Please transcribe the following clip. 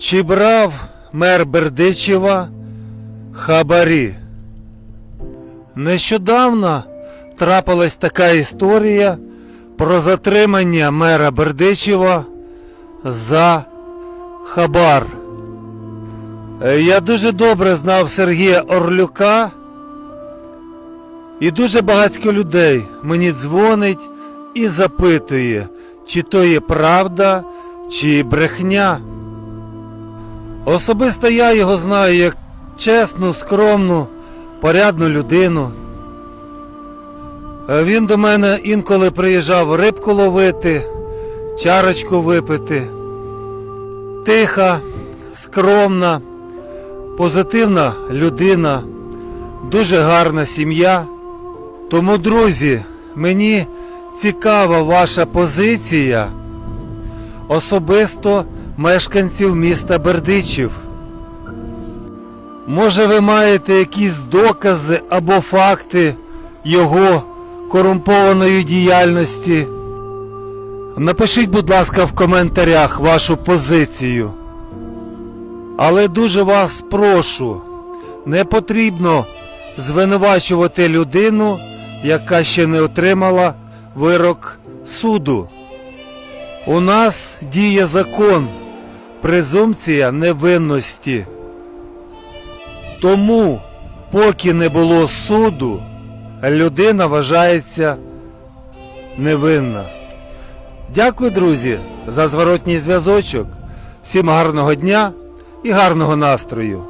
Чи брав мер Бердичева хабарі? Нещодавно трапилась така історія про затримання мера Бердичева за хабар. Е, Я дуже добре знав Сергія Орлюка, і дуже багатько людей мені дзвонить і запитує, чи то є правда, чи брехня. Особисто я його знаю як чесну, скромну, порядну людину. Е, Він до мене інколи приїжджав рибку ловити, чарочку випити. Тиха, скромна, позитивна людина, дуже гарна сім'я. Тому, друзі, мені цікава ваша позиція особисто мешканців міста Бердичів. Може, ви маєте якісь докази або факти його корумпованої діяльності? Напишіть, будь ласка, в коментарях вашу позицію. Але дуже вас прошу, не потрібно звинувачувати людину, яка ще не отримала вирок суду. У нас діє закон, презумпція невинності. Тому, поки не було суду, людина вважається невинна. Дякую, друзі, за зворотній зв'язочок. Всім гарного дня і гарного настрою.